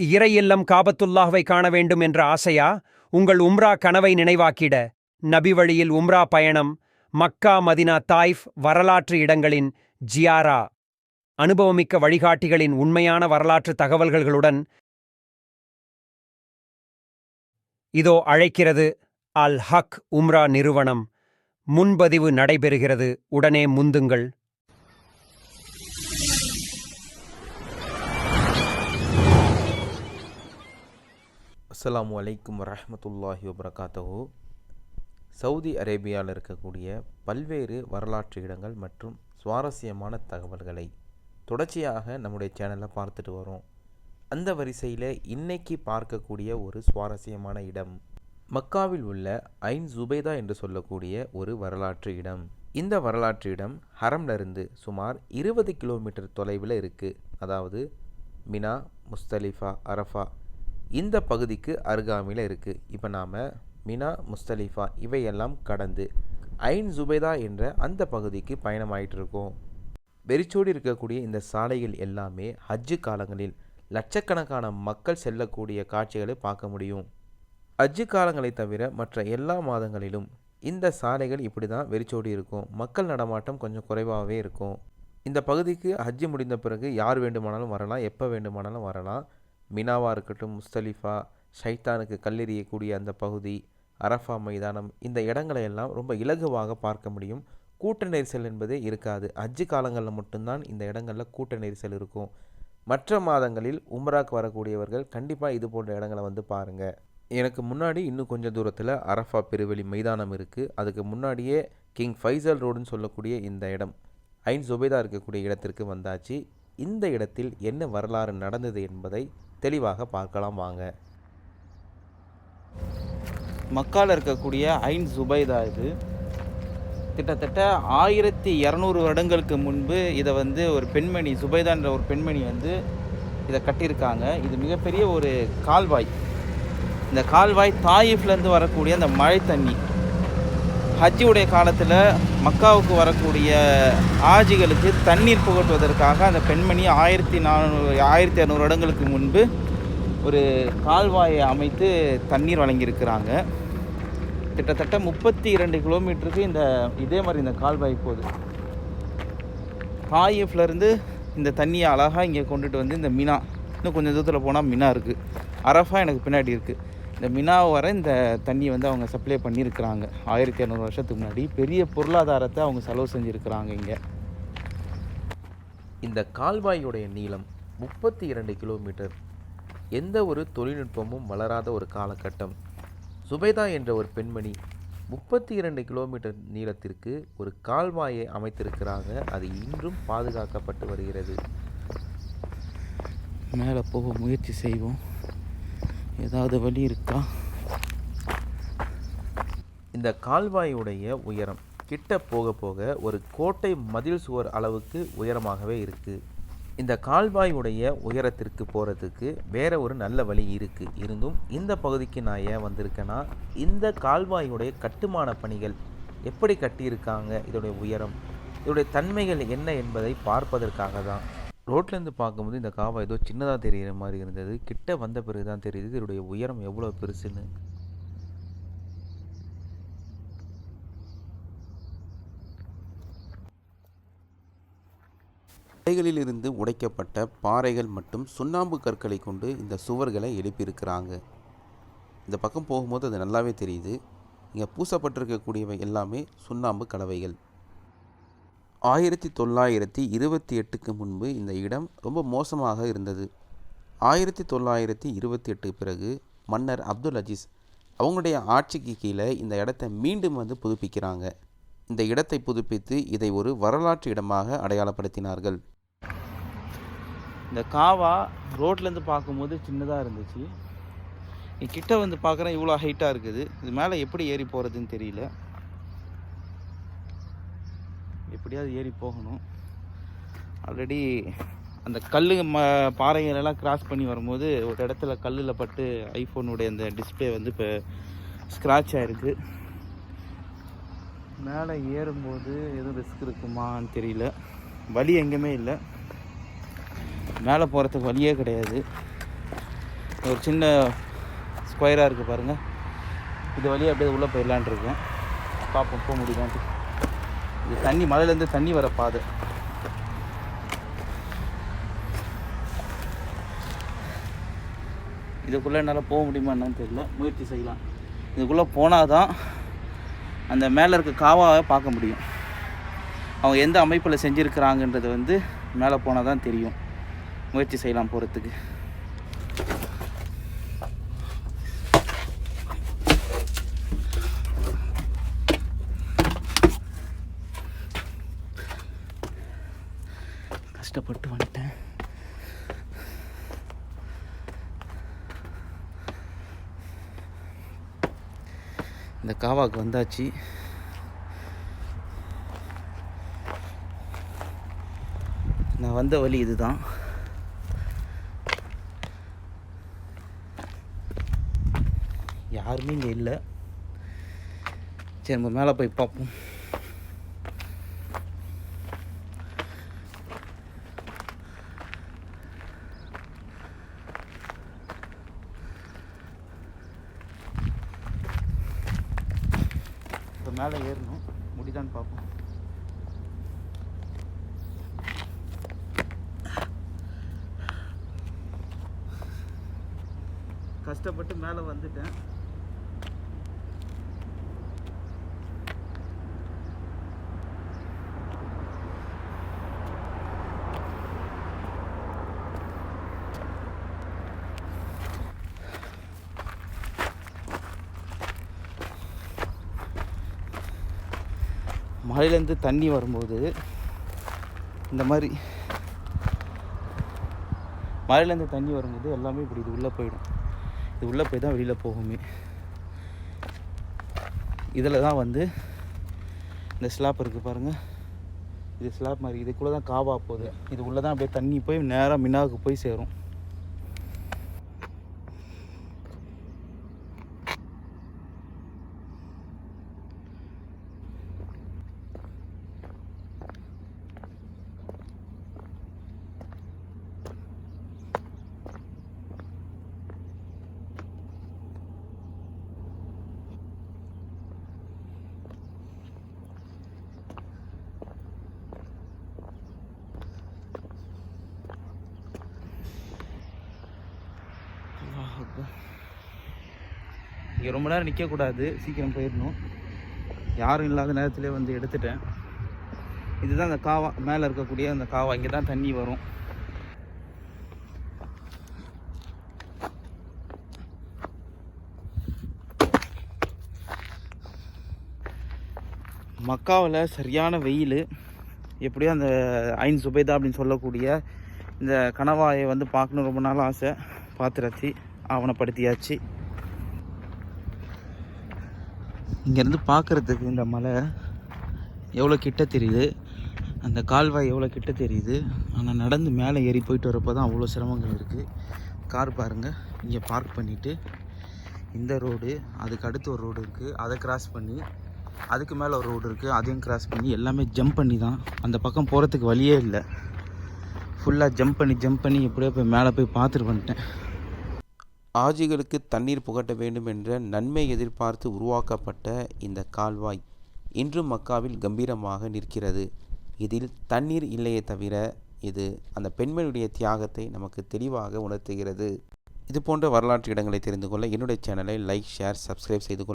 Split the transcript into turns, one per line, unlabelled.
இறையில்லம் காபத்துல்லாஹ்வை காண வேண்டும் என்ற ஆசையா? உங்கள் உம்ரா கனவை நினைவாக்கிட. நபி வழியில் உம்ரா பயணம் மக்கா மதினா தாய்ஃப் வரலாற்று இடங்களின் ஜியாரா. அனுபவமிக்க வழிகாட்டிகளின் உண்மையான வரலாற்று தகவல்களுடன் இதோ அழைக்கிறது அல் ஹக் உம்ரா நிறுவனம். முன்பதிவு நடைபெறுகிறது. உடனே முந்துங்கள்.
அஸ்லாம் வலைக்கும் வரமத்துல்லாஹி வபரகாத்தஹு. சவுதி அரேபியாவில் இருக்கக்கூடிய பல்வேறு வரலாற்று இடங்கள் மற்றும் சுவாரஸ்யமான தகவல்களை தொடர்ச்சியாக நம்முடைய சேனலில் பார்த்துட்டு வரோம். அந்த வரிசையில் இன்னைக்கு பார்க்கக்கூடிய ஒரு சுவாரஸ்யமான இடம் மக்காவில் உள்ள ஐன் ஜுபைதா என்று சொல்லக்கூடிய ஒரு வரலாற்று இடம். இந்த வரலாற்று இடம் ஹரம்லருந்து சுமார் இருபது கிலோமீட்டர் தொலைவில் இருக்குது அதாவது மினா முஸ்தலிஃபா அரஃபா இந்த பகுதிக்கு அருகாமையில் இருக்குது இப்போ நாம் மினா முஸ்தலிஃபா இவையெல்லாம் கடந்து ஐன் ஜுபைதா என்ற அந்த பகுதிக்கு பயணமாயிட்டு இருக்கோம். வெறிச்சோடி இருக்கக்கூடிய இந்த சாலைகள் எல்லாமே ஹஜ்ஜு காலங்களில் லட்சக்கணக்கான மக்கள் செல்லக்கூடிய காட்சிகளை பார்க்க முடியும். ஹஜ்ஜு காலங்களை தவிர மற்ற எல்லா மாதங்களிலும் இந்த சாலைகள் இப்படி தான் வெறிச்சோடி இருக்கும். மக்கள் நடமாட்டம் கொஞ்சம் குறைவாகவே இருக்கும். இந்த பகுதிக்கு ஹஜ்ஜு முடிந்த பிறகு யார் வேண்டுமானாலும் வரலாம் எப்போ வேண்டுமானாலும் வரலாம். மினாவாக இருக்கட்டும் முஸ்தலிஃபா ஷைத்தானுக்கு கல்லெறியக்கூடிய அந்த பகுதி அரஃபா மைதானம் இந்த இடங்களை எல்லாம் ரொம்ப இலகுவாக பார்க்க முடியும். கூட்ட நெரிசல் என்பதே இருக்காது. அஜ்ஜு காலங்களில் மட்டும்தான் இந்த இடங்களில் கூட்ட நெரிசல் இருக்கும். மற்ற மாதங்களில் உம்ராக்கு வரக்கூடியவர்கள் கண்டிப்பாக இது போன்ற இடங்களை வந்து பாருங்கள் எனக்கு முன்னாடி இன்னும் கொஞ்சம் தூரத்தில் அரஃபா பெருவெளி மைதானம் இருக்குது அதுக்கு முன்னாடியே கிங் ஃபைசல் ரோடுன்னு சொல்லக்கூடிய இந்த இடம் ஐன் சுபேதா இருக்கக்கூடிய இடத்திற்கு வந்தாச்சு. இந்த இடத்தில் என்ன வரலாறு நடந்தது என்பதை தெளிவாக பார்க்கலாம் வாங்க.
மக்கால் இருக்கக்கூடிய ஐன் சுபைதா இது. கிட்டத்தட்ட ஆயிரத்தி இரநூறு வருடங்களுக்கு முன்பு இதை வந்து ஒரு பெண்மணி சுபைதான்ற ஒரு பெண்மணி வந்து இதை கட்டியிருக்காங்க. இது மிகப்பெரிய ஒரு கால்வாய். இந்த கால்வாய் தாயிஃப்லேருந்து வரக்கூடிய அந்த மழை தண்ணி. ஹஜ்ஜியுடைய காலத்தில் மக்காவுக்கு வரக்கூடிய ஆஜிகளுக்கு தண்ணீர் புகட்டுவதற்காக அந்த பெண்மணி ஆயிரத்தி நானூறு ஆயிரத்தி இரநூறு வருடங்களுக்கு முன்பு ஒரு கால்வாயை அமைத்து தண்ணீர் வழங்கியிருக்கிறாங்க. கிட்டத்தட்ட முப்பத்தி இரண்டு கிலோமீட்டருக்கு இந்த இதே மாதிரி இந்த கால்வாய் போகுது. தாயிஃப்லேருந்து இந்த தண்ணியை அழகாக இங்கே கொண்டுட்டு வந்து இந்த மினா இன்னும் கொஞ்சம் தூரத்தில் போனால் மினா இருக்குது அரஃபா எனக்கு பின்னாடி இருக்குது இந்த மினா வர இந்த தண்ணியை வந்து அவங்க சப்ளை பண்ணியிருக்கிறாங்க. ஆயிரத்தி இரநூறு வருஷத்துக்கு முன்னாடி பெரிய பொருளாதாரத்தை அவங்க செலவு செஞ்சுருக்கிறாங்க இங்கே.
இந்த கால்வாயுடைய நீளம் முப்பத்தி இரண்டு கிலோமீட்டர். எந்த ஒரு தொழில்நுட்பமும் வளராத ஒரு காலகட்டம். சுபைதா என்ற ஒரு பெண்மணி முப்பத்தி இரண்டு கிலோமீட்டர் நீளத்திற்கு ஒரு கால்வாயை அமைத்திருக்கிறாங்க. அது இன்றும் பாதுகாக்கப்பட்டு வருகிறது.
மேலே போக முயற்சி செய்வோம். ஏதாவது வழி இருக்கா?
இந்த கால்வாயுடைய உயரம் கிட்ட போக போக ஒரு கோட்டை மதில் சுவர் அளவுக்கு உயரமாகவே இருக்குது இந்த கால்வாயுடைய உயரத்திற்கு போகிறதுக்கு வேற ஒரு நல்ல வழி இருக்குது இருந்தும் இந்த பகுதிக்கு நான் ஏன் வந்திருக்கேன்னா இந்த கால்வாயுடைய கட்டுமான பணிகள் எப்படி கட்டியிருக்காங்க? இதோடைய உயரம் இதோடைய தன்மைகள் என்ன என்பதை பார்ப்பதற்காக தான். ரோட்லேருந்து பார்க்கும்போது இந்த காவா ஏதோ சின்னதாக தெரிகிற மாதிரி இருந்தது. கிட்ட வந்த பிறகு தான் தெரியுது இதனுடைய உயரம் எவ்வளோ பெருசுன்னு. மலைகளில் இருந்து உடைக்கப்பட்ட பாறைகள் மற்றும் சுண்ணாம்பு கற்களை கொண்டு இந்த சுவர்களை எழுப்பியிருக்கிறாங்க. இந்த பக்கம் போகும்போது அது நல்லாவே தெரியுது. இங்கே பூசப்பட்டிருக்கக்கூடியவை எல்லாமே சுண்ணாம்பு கலவைகள். ஆயிரத்தி தொள்ளாயிரத்தி இருபத்தி எட்டுக்கு முன்பு இந்த இடம் ரொம்ப மோசமாக இருந்தது. ஆயிரத்தி தொள்ளாயிரத்தி இருபத்தி எட்டு பிறகு மன்னர் அப்துல் அஜீஸ் அவங்களுடைய ஆட்சிக்கு கீழே இந்த இடத்தை மீண்டும் வந்து புதுப்பிக்கிறாங்க. இந்த இடத்தை புதுப்பித்து இதை ஒரு வரலாற்று இடமாக அடையாளப்படுத்தினார்கள்.
இந்த காவா ரோட்லேருந்து பார்க்கும்போது சின்னதாக இருந்துச்சு. நீ கிட்ட வந்து பார்க்குறேன் இவ்வளோ ஹைட்டாக இருக்குது. இது மேலே எப்படி ஏறி போகிறதுன்னு தெரியல. எப்படியாவது ஏறி போகணும். ஆல்ரெடி அந்த கல் ம பாறைகளெல்லாம் கிராஸ் பண்ணி வரும்போது ஒரு இடத்துல கல்லில் பட்டு ஐஃபோனுடைய அந்த டிஸ்பிளே வந்து இப்போ ஸ்க்ராட்ச் ஆகிருக்கு மேலே ஏறும்போது எதுவும் ரிஸ்க் இருக்குமான்னு தெரியல. வழி எங்கேயுமே இல்லை. மேலே போகிறதுக்கு வழியே கிடையாது. ஒரு சின்ன ஸ்கொயராக இருக்குது பாருங்கள் இது வழியாக அப்படியே உள்ளே போயிடலான் இருக்கேன். பார்ப்போம் போக முடியுதான்ட்டு இது தண்ணி மலையிலேருந்து தண்ணி வர பாதை. இதுக்குள்ளே என்னால் போக முடியுமா என்னன்னு தெரியல. முயற்சி செய்யலாம். இதுக்குள்ளே போனால் தான் அந்த மேலே இருக்க காவாவை பார்க்க முடியும். அவங்க எந்த அமைப்பில் செஞ்சுருக்கிறாங்கன்றது வந்து மேலே போனால் தான் தெரியும். முயற்சி செய்யலாம் போகிறதுக்கு கஷ்டப்பட்டு வந்துட்டேன். இந்த காவாக்கு வந்தாச்சு. நான் வந்த வழி இதுதான். யாருமே இங்கே இல்லை. சரி நம்ம மேலே போய் பார்ப்போம். மேலே ஏறணும். முடிதான்னு பார்ப்போம். கஷ்டப்பட்டு மேலே வந்துட்டேன். மழையிலேருந்து தண்ணி வரும்போது இந்த மாதிரி மழையிலேருந்து தண்ணி வரும்போது எல்லாமே இப்படி இது உள்ளே போயிடும். இது உள்ளே போய் தான் வெளியில் போகுமே. இதில் தான் வந்து இந்த ஸ்லாப் இருக்குது பாருங்கள் இது ஸ்லாப் மாதிரி. இதுக்குள்ளே தான் காவா போகுது. இது உள்ளே தான் அப்படியே தண்ணி போய் நேராக மினாவுக்கு போய் சேரும். இங்கே ரொம்ப நேரம் நிற்கக்கூடாது சீக்கிரம் போயிடணும் யாரும் இல்லாத நேரத்துலேயே வந்து எடுத்துட்டேன். இதுதான் அந்த காவா மேலே இருக்கக்கூடிய அந்த காவா. இங்கே தான் தண்ணி வரும். மக்காவில் சரியான வெயில். எப்படியோ அந்த ஐன் சுபைதா அப்படின்னு சொல்லக்கூடிய இந்த கணவாயை வந்து பார்க்கணும் ரொம்ப நாள் ஆசை. பாத்திரத்தி ஆவணப்படுத்தியாச்சு இங்கேருந்து பார்க்குறதுக்கு இந்த மலை எவ்வளோ கிட்ட தெரியுது? அந்த கால்வாய் எவ்வளோ கிட்ட தெரியுது? ஆனால் நடந்து மேலே ஏறி போயிட்டு வரப்போ தான் அவ்வளோ சிரமங்கள் இருக்குது கார் பாருங்கள் இங்கே பார்க் பண்ணிவிட்டு இந்த ரோடு அதுக்கு அடுத்து ஒரு ரோடு இருக்குது அதை கிராஸ் பண்ணி அதுக்கு மேலே ஒரு ரோடு இருக்குது அதையும் கிராஸ் பண்ணி எல்லாமே ஜம்ப் பண்ணி தான். அந்த பக்கம் போகிறதுக்கு வழியே இல்லை. ஃபுல்லாக ஜம்ப் பண்ணி ஜம்ப் பண்ணி எப்படியோ போய் மேலே போய் பார்த்துட்டு வந்துட்டேன்.
ஆஜிகளுக்கு தண்ணீர் புகட்ட வேண்டும் என்ற நன்மை எதிர்பார்த்து உருவாக்கப்பட்ட இந்த கால்வாய் இன்று மக்காவில் கம்பீரமாக நிற்கிறது. இதில் தண்ணீர் இல்லையே தவிர இது அந்த பெண்மணியுடைய தியாகத்தை நமக்கு தெளிவாக உணர்த்துகிறது. இது போன்ற வரலாற்று இடங்களை தெரிந்து கொள்ள என்னுடைய சேனலை லைக் ஷேர் சப்ஸ்கிரைப் செய்து கொள்ள